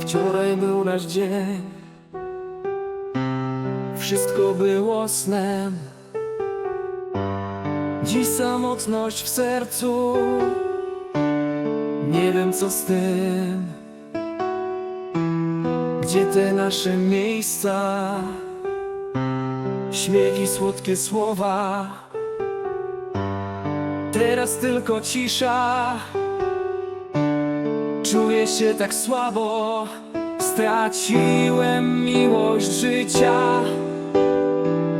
Wczoraj był nasz dzień. Wszystko było snem. Dziś samotność w sercu. Nie wiem co z tym. Gdzie te nasze miejsca? Śmiech i słodkie słowa. Teraz tylko cisza Czuję się tak słabo. Straciłem miłość życia.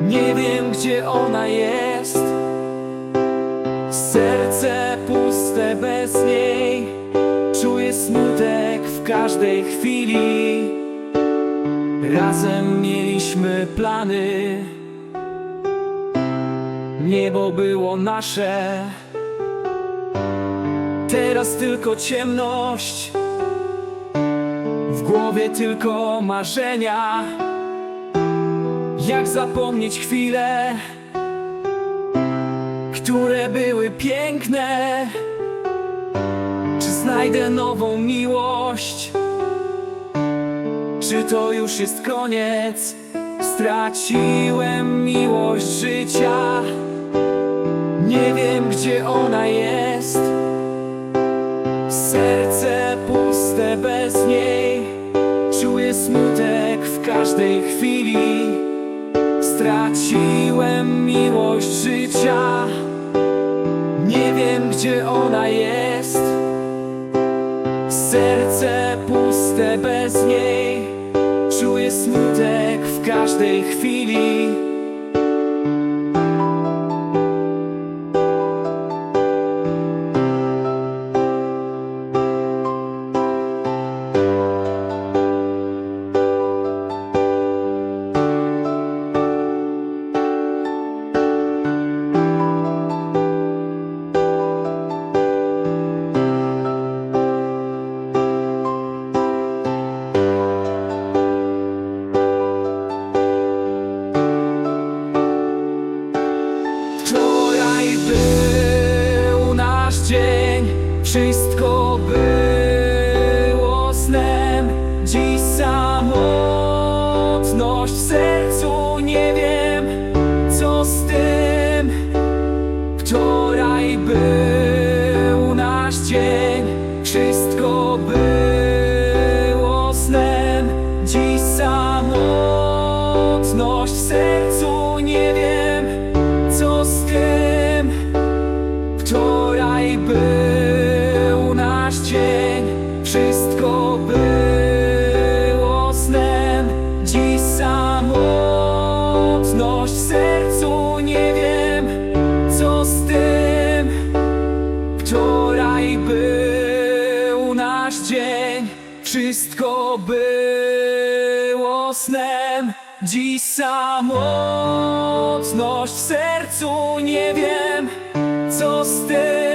Nie wiem gdzie ona jest. Serce puste bez niej. Czuję smutek w każdej chwili. Razem mieliśmy plany. Niebo było nasze Teraz tylko ciemność. W głowie tylko marzenia. Jak zapomnieć chwile Które były piękne? Czy znajdę nową miłość? Czy to już jest koniec? Straciłem miłość życia. Nie wiem gdzie ona jest Serce puste bez niej. Czuję smutek w każdej chwili. Straciłem miłość życia. Nie wiem gdzie ona jest. Serce puste bez niej. Czuję smutek w każdej chwili wszystko było snem. Dziś samotność w sercu, nie wiem co z tym. Wczoraj był nasz dzień, wszystko było snem. Dziś samotność w sercu, nie wiem co z tym. Wczoraj był wszystko było snem. Dziś samotność w sercu, nie wiem co z tym.